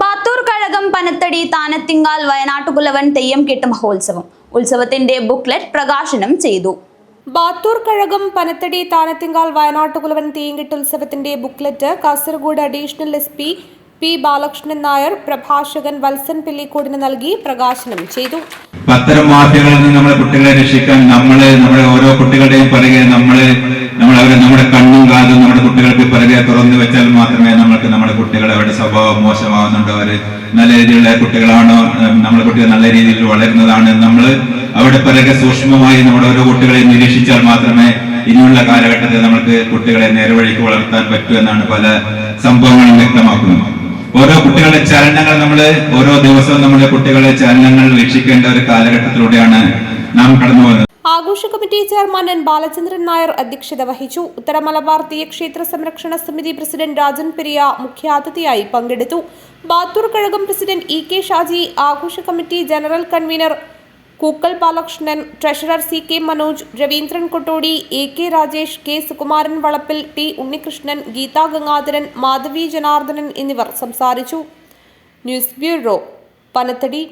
ബാത്തൂർ കഴകം പനത്തടി താനത്തിങ്കാൽ വയനാട്ടുകുലവൻ തെയ്യം കെട്ട് മഹോത്സവം. ഉത്സവത്തിന്റെ ബുക്ക്ലെറ്റ് പ്രകാശനം ചെയ്തു. ബാത്തൂർ കഴകം പനത്തടി താനത്തിങ്കാൽ വയനാട്ടുകുലവൻ തെയ്യം കെട്ട് ഉത്സവത്തിന്റെ booklet Kasaragod additional S P P Balakrishnan Nair പ്രഭാഷകൻ വത്സൻ പിള്ളിക്കോടിന് നൽകി പ്രകാശനം ചെയ്തു. അത്തരം മാഫിയകളിൽ നിന്ന് നമ്മളെ കുട്ടികളെ രക്ഷിക്കാൻ നമ്മൾ നമ്മുടെ ഓരോ കുട്ടികളുടെയും പറയുക നമ്മൾ നമ്മൾ അവരെ നമ്മുടെ കണ്ണും കാതും നമ്മുടെ കുട്ടികൾക്ക് പറയുക തുറന്നു വെച്ചാൽ മാത്രമേ കുട്ടികളെ അവരുടെ സ്വഭാവം മോശമാവുന്നുണ്ടോ അവർ നല്ല രീതിയിലുള്ള കുട്ടികളാണോ? നമ്മളെ കുട്ടികൾ നല്ല രീതിയിൽ വളരുന്നതാണ്. നമ്മൾ അവിടെ പലരെ സൂക്ഷ്മമായി നമ്മുടെ ഓരോ കുട്ടികളെ നിരീക്ഷിച്ചാൽ മാത്രമേ ഇനിയുള്ള കാലഘട്ടത്തിൽ നമുക്ക് കുട്ടികളെ നേർവഴിക്ക് വളർത്താൻ പറ്റൂ എന്നാണ് പല സംഭവങ്ങളും വ്യക്തമാക്കുന്നത്. ഓരോ കുട്ടികളുടെ ചലനങ്ങൾ നമ്മൾ ഓരോ ദിവസവും നമ്മുടെ കുട്ടികളുടെ ചലനങ്ങൾ വീക്ഷിക്കേണ്ട ഒരു കാലഘട്ടത്തിലൂടെയാണ് നാം കടന്നു പോകുന്നത്. ആഘോഷ committee chairman N Balachandran Nair അധ്യക്ഷത വഹിച്ചു. ഉത്തര മലബാർ തീയക്ഷേത്ര സംരക്ഷണ സമിതി പ്രസിഡന്റ് രാജൻ പെരിയ മുഖ്യാതിഥിയായി പങ്കെടുത്തു. ബാത്തൂർ കഴകം പ്രസിഡന്റ് ഇ കെ ഷാജി ആഘോഷ committee general convener Kookkal Balakrishnan treasurer C K Manoj Raveendran Kottodi A K Rajesh K Sukumaran Valappil T Unnikrishnan Geetha Gangadharan Madhavi Janardhanan എന്നിവർ സംസാരിച്ചു. News bureau Panathady.